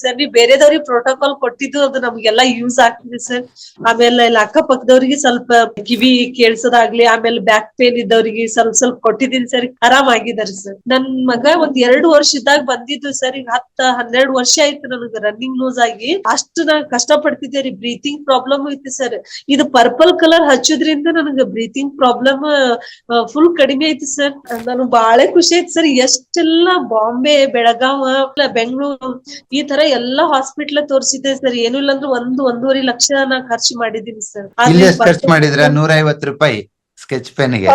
Sir, ನೀವ್ ಬೇರೆದವ್ರಿಗೆ protocol ಕೊಟ್ಟಿದ್ದು ಅದು ನಮ್ಗೆಲ್ಲಾ ಯೂಸ್ ಆಗ್ತಿದೆ ಸರ್. ಆಮೇಲೆ ಇಲ್ಲಿ ಅಕ್ಕಪಕ್ಕದವ್ರಿಗೆ ಸ್ವಲ್ಪ ಕಿವಿ ಕೇಳಿಸೋದಾಗ್ಲಿ, ಆಮೇಲೆ ಬ್ಯಾಕ್ ಪೇನ್ ಇದ್ದವ್ರಿಗೆ ಸ್ವಲ್ಪ ಸ್ವಲ್ಪ ಕೊಟ್ಟಿದ್ದೀನಿ ಸರ್. ಆರಾಮಾಗಿದ್ದಾರೆ ಸರ್. ನನ್ ಮಗ ಒಂದ್ ಎರಡು ವರ್ಷ ಇದ್ದಾಗ ಬಂದಿದ್ದು ಸರ್, ಈಗ ಹತ್ತ, ಹನ್ನೆರಡು ವರ್ಷ ಆಯ್ತು ನನಗೆ ರನ್ನಿಂಗ್ ಲೂಸ್ ಆಗಿ. ಅಷ್ಟು ನಾ ಕಷ್ಟ ಪಡ್ತಿದ್ದೆ ರೀ ಬ್ರೀತಿಂಗ್ ಪ್ರಾಬ್ಲಮ್ ಐತಿ ಸರ್. ಇದು ಪರ್ಪಲ್ ಕಲರ್ ಹಚ್ಚೋದ್ರಿಂದ ನನಗೆ ಬ್ರೀತಿಂಗ್ ಪ್ರಾಬ್ಲಮ್ ಫುಲ್ ಕಡಿಮೆ ಐತಿ ಸರ್. ನಾನು ಬಾಳೆ ಖುಷಿ ಐತಿ ಸರ್. ಎಷ್ಟೆಲ್ಲಾ ಬಾಂಬೆ, ಬೆಳಗಾವ ಬೆಂಗಳೂರು ಈ ತರ ಎಲ್ಲಾ ಹಾಸ್ಪಿಟ್ಲ್ ತೋರಿಸಿದ್ದೆ ಸರ್ ಏನು ಇಲ್ಲ ಅಂದ್ರೆ ಒಂದು ಒಂದೂವರೆ ಲಕ್ಷ ನಾ ಖರ್ಚು ಮಾಡಿದೀನಿ ಸರ್ ಇಲ್ಲಿ ಖರ್ಚು ಮಾಡಿದ್ರೆ ನೂರ ಐವತ್ತು ರೂಪಾಯಿ ಸ್ಕೆಚ್ ಪೆನ್ಗೆ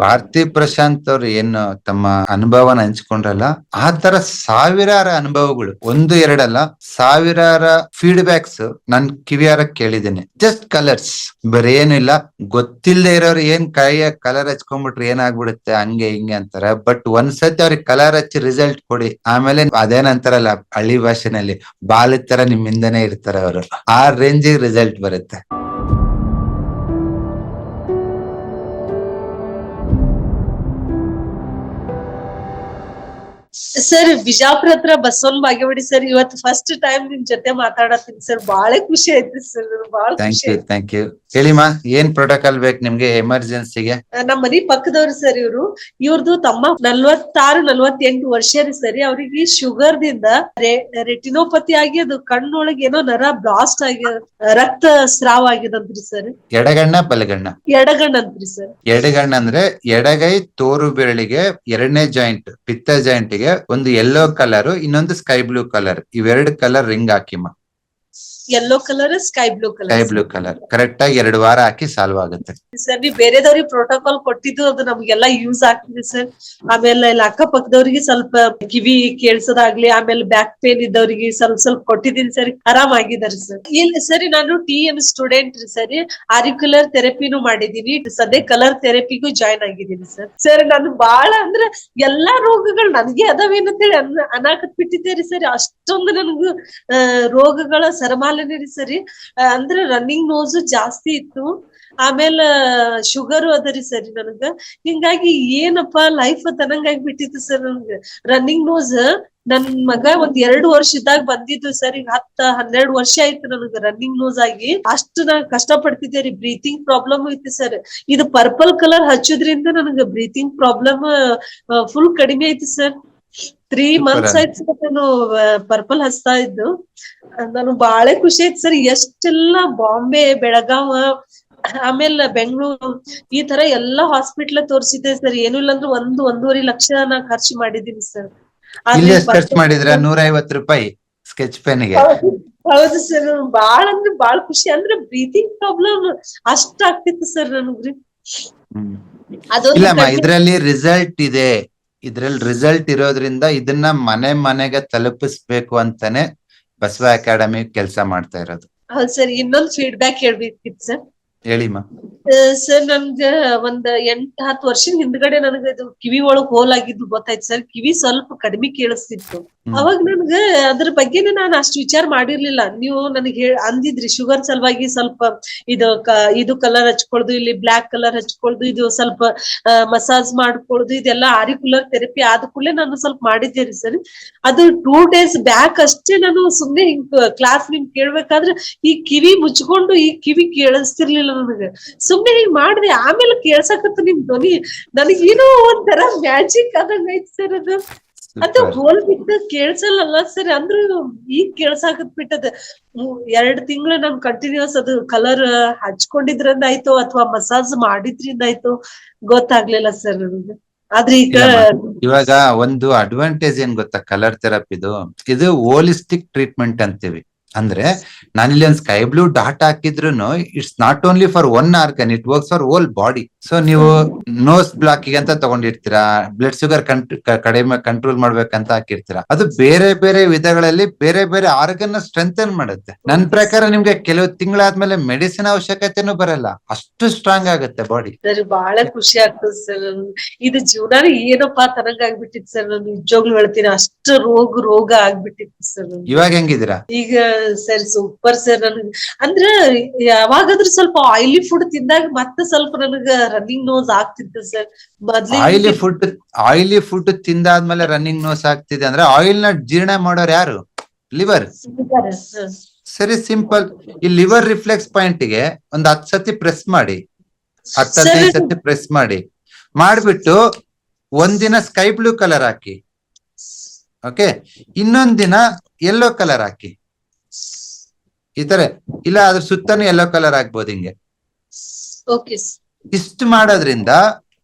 ಭಾರತಿ ಪ್ರಶಾಂತ್ ಅವ್ರು ಏನು ತಮ್ಮ ಅನುಭವನ ಹಂಚ್ಕೊಂಡ್ರಲ್ಲ, ಆ ತರ ಸಾವಿರಾರ ಅನುಭವಗಳು, ಒಂದು, ಎರಡಲ್ಲ, ಸಾವಿರಾರ ಫೀಡ್ಬ್ಯಾಕ್ಸ್ ನನ್ ಕಿವಿಯಾರ ಕೇಳಿದ್ದೇನೆ. ಜಸ್ಟ್ ಕಲರ್ಸ್ ಬರೇನು ಇಲ್ಲ. ಗೊತ್ತಿಲ್ಲದೆ ಇರೋರು ಏನ್ ಕೈಯ ಕಲರ್ ಹಚ್ಕೊಂಡ್ಬಿಟ್ರೆ ಏನಾಗ್ಬಿಡುತ್ತೆ, ಹಂಗೆ, ಹಿಂಗೆ ಅಂತಾರೆ. ಬಟ್ ಒಂದ್ಸತಿ ಅವ್ರಿಗೆ ಕಲರ್ ಹಚ್ಚಿ ರಿಸಲ್ಟ್ ಕೊಡಿ. ಆಮೇಲೆ ಅದೇನಂತಾರಲ್ಲ ಹಳ್ಳಿ ಭಾಷೆನಲ್ಲಿ ಬಾಲಿತರ ನಿಮ್ಮಿಂದನೇ ಇರ್ತಾರೆ ಅವರು. ಆ ರೇಂಜಿಗೆ ರಿಸಲ್ಟ್ ಬರುತ್ತೆ. ಸರ್ ಬಿಜಾಪುರ ಹತ್ರ ಬಸವನ್ ಬಾಗೇವಾಡಿ ಸರ್ ಇವತ್ತು ಫಸ್ಟ್ ಟೈಮ್ ನಿಮ್ ಜೊತೆ ಮಾತಾಡತ್ತೀನಿ ಸರ್ ಬಹಳ ಖುಷಿ ಆಯ್ತು ಸರ್ ಬಹಳ ಥ್ಯಾಂಕ್ ಯು ಥ್ಯಾಂಕ್ ಯು ಹೇಳಿಮಾ ಏನ್ ಪ್ರೋಟೋಕಾಲ್ ಬೇಕು ನಿಮ್ಗೆ ಎಮರ್ಜೆನ್ಸಿಗೆ ನಮ್ಮ ಮನಿ ಪಕ್ಕದವ್ರು ಸರ್ ಇವ್ರು. ಇವ್ರದ್ದು ತಮ್ಮ ನಲ್ವತ್ತಾರು ನಲ್ವತ್ತೆಂಟು ವರ್ಷ ರೀ ಸರಿ ಅವ್ರಿಗೆ ಶುಗರ್ ದಿಂದ ರೆಟಿನೋಪತಿ ಆಗಿ ಅದು ಕಣ್ಣೊಳಗೆ ಏನೋ ನರ ಬ್ಲಾಸ್ಟ್ ಆಗಿ ರಕ್ತ ಸ್ರಾವ ಆಗಿದಂತ್ರಿ ಸರ್ ಎಡಗಣ್ಣ ಬಲಗಣ್ಣ? ಎಡಗಣ್ಣ ಅಂತ್ರಿ ಸರ್ ಎಡಗಣ್ಣ ಅಂದ್ರೆ ಎಡಗೈ ತೋರು ಬೆರಳಿಗೆ ಎರಡನೇ ಜಾಯಿಂಟ್ ಪಿತ್ತ ಜಾಯಿಂಟ್ಗೆ ಒಂದು ಯೆಲ್ಲೋ ಕಲರ್ ಇನ್ನೊಂದು ಸ್ಕೈ ಬ್ಲೂ ಕಲರ್ ಇವೆರಡು colour ring ಹಾಕಿಮ್ಮ yellow colour sky blue sky colour blue colour correct ಆಗಿ ಎರಡು ವಾರ ಹಾಕಿ ಸಾಲ್ವ್ ಆಗುತ್ತೆ. ಸರ್ ನೀವು ಬೇರೆದವ್ರಿಗೆ ಪ್ರೋಟೋಕಾಲ್ ಕೊಟ್ಟಿದ್ದು ಅದು ನಮ್ಗೆಲ್ಲ ಯೂಸ್ ಆಗ್ತಿದೆ ಸರ್ ಆಮೇಲೆ ಇಲ್ಲಿ ಅಕ್ಕಪಕ್ಕದವ್ರಿಗೆ ಸ್ವಲ್ಪ ಕಿವಿ ಕೇಳಿಸೋದಾಗ್ಲಿ ಆಮೇಲೆ ಬ್ಯಾಕ್ ಪೇನ್ ಇದ್ದವ್ರಿಗೆ ಸ್ವಲ್ಪ ಸ್ವಲ್ಪ ಕೊಟ್ಟಿದ್ದೀನಿ ಸರ್ ಆರಾಮಾಗಿದ್ದಾರೆ ಸರ್ ಇಲ್ಲ ಸರಿ ನಾನು ಟಿ ಎಂ ಸ್ಟೂಡೆಂಟ್ ರೀ ಸರಿ ಆರಿಕ್ಯುಲರ್ ಥೆರಪಿನೂ ಮಾಡಿದೀನಿ ಸದ್ಯ ಕಲರ್ ಥೆರಪಿಗೂ ಜಾಯ್ನ್ ಆಗಿದ್ದೀನಿ ಸರ್ ಸರ್ ನಾನು ಬಹಳ ಅಂದ್ರೆ ಎಲ್ಲಾ ರೋಗಗಳು ನನ್ಗೆ ಅದಾವೇನಂತೇಳಿ ಅನ್ನ ಅನಾಕತ್ ಬಿಟ್ಟಿದ್ದೇರಿ ಸರ್ ಅಷ್ಟೊಂದು ನನಗೂ ರೋಗಗಳ ರೋಗಗಳ ಸರಮಾಲನೆ ರೀ ಸರಿ. ಅಂದ್ರೆ ರನ್ನಿಂಗ್ ನೋಸ್ ಜಾಸ್ತಿ ಇತ್ತು. ಆಮೇಲೆ ಶುಗರು ಅದರಿ ಸರಿ ನನಗ. ಹಿಂಗಾಗಿ ಏನಪ್ಪಾ ಲೈಫ್ ತನಂಗಾಗಿ ಬಿಟ್ಟಿತ್ತು ಸರ್ ನನ್ಗ. ರನ್ನಿಂಗ್ ನೋಸ್ ನನ್ ಮಗ ಒಂದ್ ಎರಡು ವರ್ಷ ಇದ್ದಾಗ ಬಂದಿದ್ದು ಸರ್ ಈಗ ಹತ್ತ, ಹನ್ನೆರಡು ವರ್ಷ ಆಯ್ತು ನನಗ ರನ್ನಿಂಗ್ ನೋಸ್ ಆಗಿ. ಅಷ್ಟು ನಾ ಕಷ್ಟ ಪಡ್ತಿದ್ದೆ ರೀ ಬ್ರೀತಿಂಗ್ ಪ್ರಾಬ್ಲಮ್ ಐತಿ ಸರ್. ಇದು ಪರ್ಪಲ್ ಕಲರ್ ಹಚ್ಚೋದ್ರಿಂದ ನನಗ ಬ್ರೀತಿಂಗ್ ಪ್ರಾಬ್ಲಮ್ ಫುಲ್ ಕಡಿಮೆ ಐತಿ ಸರ್. ತ್ರೀ ಮಂತ್ಸ್ ಆಯ್ತು ನಾನು ಪರ್ಪಲ್ ಹಚ್ತಾ ಇದ್ದು. ನಾನು ಬಾಳೆ ಖುಷಿ ಆಯ್ತು ಸರ್. ಎಷ್ಟೆಲ್ಲಾ ಬಾಂಬೆ ಬೆಳಗಾವ ಆಮೇಲೆ ಬೆಂಗಳೂರು ಈ ತರ ಎಲ್ಲಾ ಹಾಸ್ಪಿಟ್ಲ್ ತೋರಿಸಿದ್ದೆ ಸರ್. ಏನು ಇಲ್ಲ ಅಂದ್ರೆ ಒಂದು ಒಂದೂವರೆ ಲಕ್ಷ ನಾ ಖರ್ಚು ಮಾಡಿದ್ದೀನಿ ಸರ್. ಖರ್ಚು ಮಾಡಿದ್ರ? ನೂರ ಐವತ್ತು ರೂಪಾಯಿ ಸ್ಕೆಚ್ ಪೆನ್ಗೆ. ಹೌದು ಸರ್. ಬಾಳ ಅಂದ್ರೆ ಬಾಳ ಖುಷಿ. ಅಂದ್ರೆ ಬ್ರೀತಿಂಗ್ ಪ್ರಾಬ್ಲಮ್ ಅಷ್ಟ ಆಗ್ತಿತ್ತು ಸರ್ ನನಗ್ರಿ. ಅದೊಂದು ಇದ್ರಲ್ಲಿ ರಿಸಲ್ಟ್ ಇದೆ. ಇದ್ರಲ್ಲಿ ರಿಸಲ್ಟ್ ಇರೋದ್ರಿಂದ ಇದನ್ನ ಮನೆ ಮನೆಗೆ ತಲುಪಿಸ್ಬೇಕು ಅಂತಾನೆ ಬಸವ ಅಕಾಡೆಮಿ ಕೆಲಸ ಮಾಡ್ತಾ ಇರೋದು. ಹೌದು ಸರ್ ಇನ್ನೊಂದು ಫೀಡ್ಬ್ಯಾಕ್ ಹೇಳ್ಬೇಕಿತ್ತು ಸರ್. ಹೇಳಿಮ್ಮ ಸರ್ ನನ್ಗ ಒಂದ್ ಎಂಟ್ ಹತ್ತು ವರ್ಷದ ಹಿಂದ್ಗಡೆ ನನಗ ಇದು ಕಿವಿ ಒಳಗ್ ಹೋಲ್ ಆಗಿದ್ದು ಗೊತ್ತಾಯ್ತು ಸರ್. ಕಿವಿ ಸ್ವಲ್ಪ ಕಡಿಮೆ ಕೇಳಿಸ್ತಿತ್ತು. ಅವಾಗ ನನ್ಗ ಅದ್ರ ಬಗ್ಗೆನೆ ನಾನು ಅಷ್ಟು ವಿಚಾರ ಮಾಡಿರ್ಲಿಲ್ಲ. ನೀವು ನನಗೆ ಅಂದಿದ್ರಿ ಶುಗರ್ ಸಲುವಾಗಿ ಸ್ವಲ್ಪ ಇದು ಇದು ಕಲರ್ ಹಚ್ಕೊಳ್ದು, ಇಲ್ಲಿ ಬ್ಲಾಕ್ ಕಲರ್ ಹಚ್ಕೊಳ್ದು, ಇದು ಸ್ವಲ್ಪ ಮಸಾಜ್ ಮಾಡ್ಕೊಳ್ದು, ಇದೆಲ್ಲ ಆರಿಕುಲರ್ ಥೆರಪಿ ಆದ ಕೂಡಲೇ ನಾನು ಸ್ವಲ್ಪ ಮಾಡಿದ್ದೆ ರೀ ಸರ್. ಅದು ಟೂ ಡೇಸ್ ಬ್ಯಾಕ್ ಅಷ್ಟೇ ನಾನು ಸುಮ್ನೆ ಹಿಂಗ್ ಕ್ಲಾಸ್ ನಿಮ್ ಕೇಳ್ಬೇಕಾದ್ರೆ ಈ ಕಿವಿ ಮುಚ್ಕೊಂಡು ಈ ಕಿವಿ ಕೇಳಿಸ್ತಿರ್ಲಿಲ್ಲ ನನಗ. ಸುಮ್ನೆ ಹಿಂಗ್ ಮಾಡಿದೆ, ಆಮೇಲೆ ಕೇಳ್ಸಕತ್ತು ನಿಮ್ ಧ್ವನಿ. ನನಗೇನೋ ಒಂಥರ ಮ್ಯಾಜಿಕ್ ಆದಂಗ ಐತಿ ಸರ್ ಅದು. ಅದು. ಹೋಲ್ ಕೇಳ್ಸಲ್ಲ ಸರ್ ಅಂದ್ರೂ ಈಗ ಕೇಳ್ಸಾಕತ್ ಬಿಟ್ಟದ. ಎರಡ್ ತಿಂಗಳು ನಮ್ ಕಂಟಿನ್ಯೂಸ್ ಅದು ಕಲರ್ ಹಚ್ಕೊಂಡಿದ್ರಿಂದ ಆಯ್ತು ಅಥವಾ ಮಸಾಜ್ ಮಾಡಿದ್ರಿಂದ ಆಯ್ತು ಗೊತ್ತಾಗ್ಲಿಲ್ಲ ಸರ್ ನನಗೆ ಆದ್ರೆ ಈಗ ಇವಾಗ ಒಂದು ಅಡ್ವಾಂಟೇಜ್ ಏನ್ ಗೊತ್ತಾ ಕಲರ್ ಥೆರಪಿದು ಇದು ಹೋಲಿಸ್ಟಿಕ್ ಟ್ರೀಟ್ಮೆಂಟ್ ಅಂತೀವಿ. ಅಂದ್ರೆ ನಾನಿಲ್ಲಿ ಒಂದು ಸ್ಕೈ ಬ್ಲೂ ಡಾಟ್ ಹಾಕಿದ್ರು it's not only for one organ it works for all body so ನೀವು ನೋಸ್ ಬ್ಲಾಕಿಗೆ ಅಂತ ತಗೊಂಡಿರ್ತೀರಾ ಬ್ಲಡ್ ಶುಗರ್ ಕಡಿಮೆ ಕಂಟ್ರೋಲ್ ಮಾಡ್ಬೇಕಂತ ಹಾಕಿರ್ತೀರಾ ಅದು ಬೇರೆ ಬೇರೆ ವಿಧಗಳಲ್ಲಿ ಬೇರೆ ಬೇರೆ ಆರ್ಗನ್ನ ಸ್ಟ್ರೆಂಥನ್ ಮಾಡುತ್ತೆ. ನನ್ ಪ್ರಕಾರ ನಿಮ್ಗೆ ಕೆಲವು ತಿಂಗಳಾದ್ಮೇಲೆ ಮೆಡಿಸಿನ್ ಅವಶ್ಯಕತೆನೂ ಬರಲ್ಲ ಅಷ್ಟು ಸ್ಟ್ರಾಂಗ್ ಆಗುತ್ತೆ ಬಾಡಿ ಸರ್ ಬಹಳ ಖುಷಿ ಆಗ್ತದೆ ಸರ್. ಇದು ಜೀವನ ಏನಪ್ಪಾ ತರಂಗ ಆಗ್ಬಿಟ್ಟಿತ್ತು ಸರ್. ನಾನು ನಿಜವಾಗ್ಲೂ ಹೇಳ್ತೀನಿ ಅಷ್ಟು ರೋಗ ರೋಗ ಆಗ್ಬಿಟ್ಟಿತ್ತು ಸರ್. ಇವಾಗ ಹೆಂಗಿದ್ದೀರಾ? ಈಗ ಸರ್ ಸೂಪರ್ ಸರ್ ನನಗ್. ಅಂದ್ರ ಯಾವಾಗಾದ್ರೂ ಸ್ವಲ್ಪ ಆಯಿಲಿ ಫುಡ್ ತಿಂದಾಗ ಮತ್ತೆ ಸ್ವಲ್ಪ ನನಗ ರನ್ನಿಂಗ್ ನೋಸ್ ಆಗ್ತಿತ್ತು sir oily food oily food ತಿಂದಾದ್ಮೇಲೆ running nose ಆಗ್ತಿದೆ ಅಂದ್ರೆ ಆಯಿಲ್ನ ಜೀರ್ಣ ಮಾಡೋರು ಯಾರು? ಲಿವರ್ ಸರಿ ಸಿಂಪಲ್ ಈ ಲಿವರ್ ರಿಫ್ಲೆಕ್ಸ್ ಪಾಯಿಂಟ್ಗೆ ಒಂದ್ ಹತ್ ಸತಿ ಪ್ರೆಸ್ ಮಾಡಿ. ಹತ್ತು ಹದಿನೈದು ಸತಿ ಪ್ರೆಸ್ ಮಾಡಿ. ಮಾಡ್ಬಿಟ್ಟು ಒಂದಿನ ಸ್ಕೈ ಬ್ಲೂ ಕಲರ್ ಹಾಕಿ. ಓಕೆ ಇನ್ನೊಂದಿನ ದಿನ ಯೆಲ್ಲೋ ಕಲರ್ ಹಾಕಿ. ಈ ತರ. ಇಲ್ಲ ಅದ್ರ ಸುತ್ತನೂ ಎಲ್ಲೋ ಕಲರ್ ಹಾಕ್ಬೋದು ಹಿಂಗೆ. ಇಷ್ಟು ಮಾಡೋದ್ರಿಂದ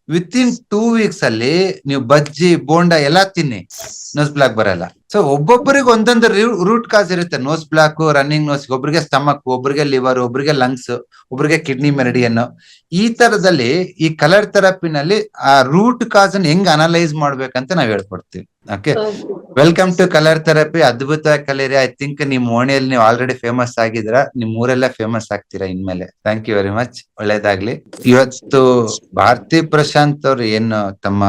ವಿತ್ ಇನ್ ಟೂ ವೀಕ್ಸ್ ಅಲ್ಲಿ ನೀವು ಬಜ್ಜಿ ಬೋಂಡ ಎಲ್ಲಾ ತಿನ್ನಿ. ಬ್ಲಾಕ್ ಬರಲ್ಲ. ಸೊ ಒಬ್ಬೊಬ್ಬರಿಗೆ ಒಂದೊಂದು ರೂಟ್ ಕಾಸ್ ಇರುತ್ತೆ. ನೋಸ್ ಬ್ಲಾಕ್ ರನ್ನಿಂಗ್ ನೋಸ್ ಒಬ್ಬರಿಗೆ ಸ್ಟಮಕ್ ಒಬ್ಬರಿಗೆ ಲಿವರ್ ಒಬ್ಬರಿಗೆ ಲಂಗ್ಸ್ ಒಬ್ಬರಿಗೆ ಕಿಡ್ನಿ ಮೆರಿಡಿಯನ್ ಈ ತರದಲ್ಲಿ ಈ ಕಲರ್ ಥೆರಪಿನಲ್ಲಿ ಆ ರೂಟ್ ಕಾಸ್ ಅನ್ನು ಹೆಂಗ್ ಅನಲೈಸ್ ಮಾಡ್ಬೇಕಂತ ನಾವ್ ಹೇಳ್ಕೊಡ್ತೀವಿ. Okay welcome to colour therapy ಅದ್ಭುತ ಕಲೀರಿ. ಐ ಥಿಂಕ್ ನಿಮ್ ಓಣಿಯಲ್ಲಿ ನೀವು ಆಲ್ರೆಡಿ ಫೇಮಸ್ ಆಗಿದ್ರ ನಿಮ್ ಊರೆಲ್ಲ ಫೇಮಸ್ ಆಗ್ತೀರಾ ಇನ್ಮೇಲೆ. ಥ್ಯಾಂಕ್ ಯು ವೆರಿ ಮಚ್ ಒಳ್ಳೇದಾಗ್ಲಿ. ಇವತ್ತು ಭಾರತಿ ಪ್ರಶಾಂತ್ ಅವ್ರು ಏನು ತಮ್ಮ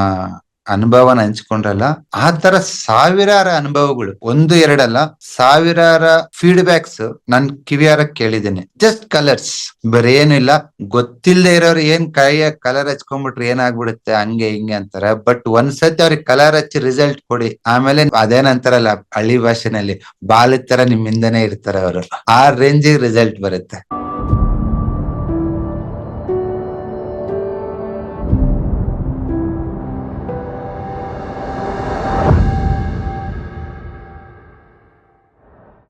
ಅನುಭವನ ಹಂಚ್ಕೊಂಡ್ರಲ್ಲ ಆ ತರ ಸಾವಿರಾರು ಅನುಭವಗಳು, ಒಂದು, ಎರಡಲ್ಲ, ಸಾವಿರಾರ ಫೀಡ್ಬ್ಯಾಕ್ಸ್ ನನ್ ಕಿವಿಯಾರ ಕೇಳಿದ್ದೇನೆ. ಜಸ್ಟ್ ಕಲರ್ಸ್ ಬರೇನಿಲ್ಲ ಗೊತ್ತಿಲ್ಲದೆ ಇರೋರು ಏನ್ ಕೈಯ ಕಲರ್ ಹಚ್ಕೊಂಡ್ಬಿಟ್ರೆ ಏನಾಗ್ಬಿಡುತ್ತೆ, ಹಂಗೆ, ಹಿಂಗೆ ಅಂತಾರೆ. ಬಟ್ ಒಂದ್ಸತಿ ಅವ್ರಿಗೆ ಕಲರ್ ಹಚ್ಚಿ ರಿಸಲ್ಟ್ ಕೊಡಿ. ಆಮೇಲೆ ಅದೇನಂತಾರಲ್ಲ ಹಳ್ಳಿ ಭಾಷೆನಲ್ಲಿ ಬಾಲದ ತರ ನಿಮ್ಮಿಂದನೇ ಇರ್ತಾರೆ ಅವರು. ಆ ರೇಂಜಿಗೆ ರಿಸಲ್ಟ್ ಬರುತ್ತೆ.